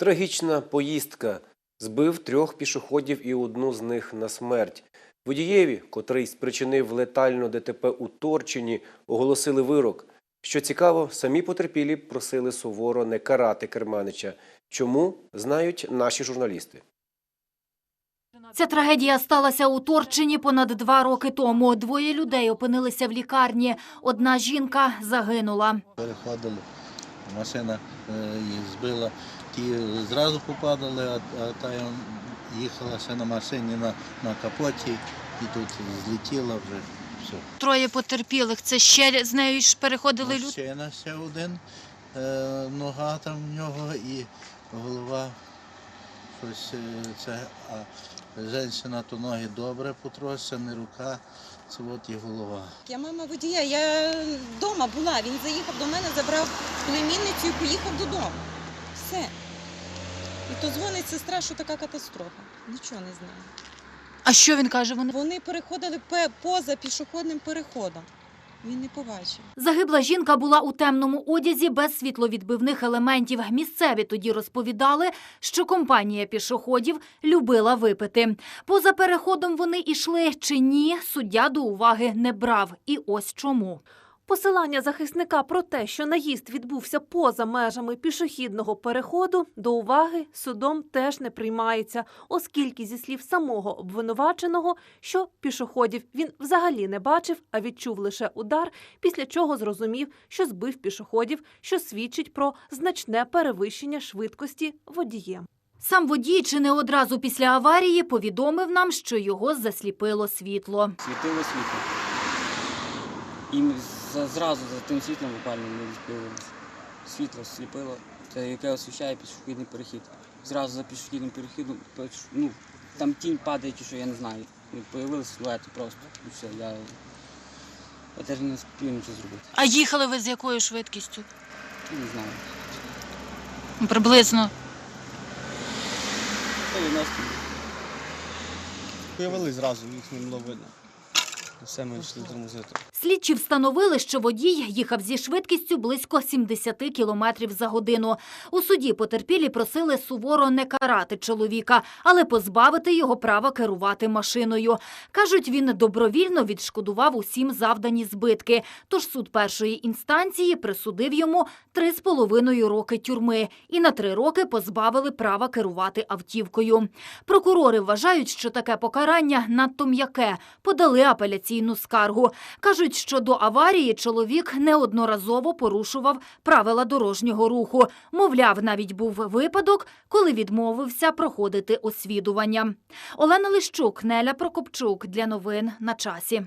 Трагічна поїздка збив трьох пішоходів і одну з них на смерть. Водієві, котрий спричинив летальну ДТП у Торчині, оголосили вирок. Що цікаво, самі потерпілі просили суворо не карати керманича. Чому знають наші журналісти. Ця трагедія сталася у Торчині понад два роки тому. Двоє людей опинилися в лікарні. Одна жінка загинула. переходили, машина е, їх збила, ті зразу попадали, а, а та їхала ще на машині на, на капоті і тут злетіла вже все. Троє потерпілих. Це ще з нею ж переходили люди. Мужчина ще один, е, нога там в нього і голова щось е, це, а жінка то ноги добре потрощені, рука, це от і голова. Я мама водія, я вдома була. Він заїхав до мене, забрав племінницю і поїхав додому. Все. І то дзвонить сестра, що така катастрофа. Нічого не знаю. А що він каже? Вони Вони переходили пе- поза пішохідним переходом. Він не побачив. Загибла жінка була у темному одязі без світловідбивних елементів. Місцеві тоді розповідали, що компанія пішоходів любила випити. Поза переходом вони йшли чи ні, суддя до уваги не брав. І ось чому. Посилання захисника про те, що наїзд відбувся поза межами пішохідного переходу, до уваги судом теж не приймається, оскільки зі слів самого обвинуваченого, що пішоходів він взагалі не бачив, а відчув лише удар, після чого зрозумів, що збив пішоходів, що свідчить про значне перевищення швидкості водієм. Сам водій чи не одразу після аварії повідомив нам, що його засліпило світло. світило світло. І за- зразу за тим світлом буквально ми відбили. Світло сліпило, це яке освіщає пішохідний перехід. Зразу за пішохідним перехідом, ну, там тінь падає чи що, я не знаю. Появилися силуети просто. І все, я, я теж не спів нічого зробити. А їхали ви з якою швидкістю? Не знаю. Приблизно. 90 Появились зразу, їх не було видно. Все ми йшли тормозити. Слідчі встановили, що водій їхав зі швидкістю близько 70 км за годину. У суді потерпілі просили суворо не карати чоловіка, але позбавити його права керувати машиною. Кажуть, він добровільно відшкодував усім завдані збитки. Тож суд першої інстанції присудив йому 3,5 роки тюрми і на 3 роки позбавили права керувати автівкою. Прокурори вважають, що таке покарання надто м'яке. Подали апеляційну скаргу. Кажуть, що до аварії чоловік неодноразово порушував правила дорожнього руху. Мовляв, навіть був випадок, коли відмовився проходити освідування. Олена Лищук, Неля Прокопчук для новин на часі.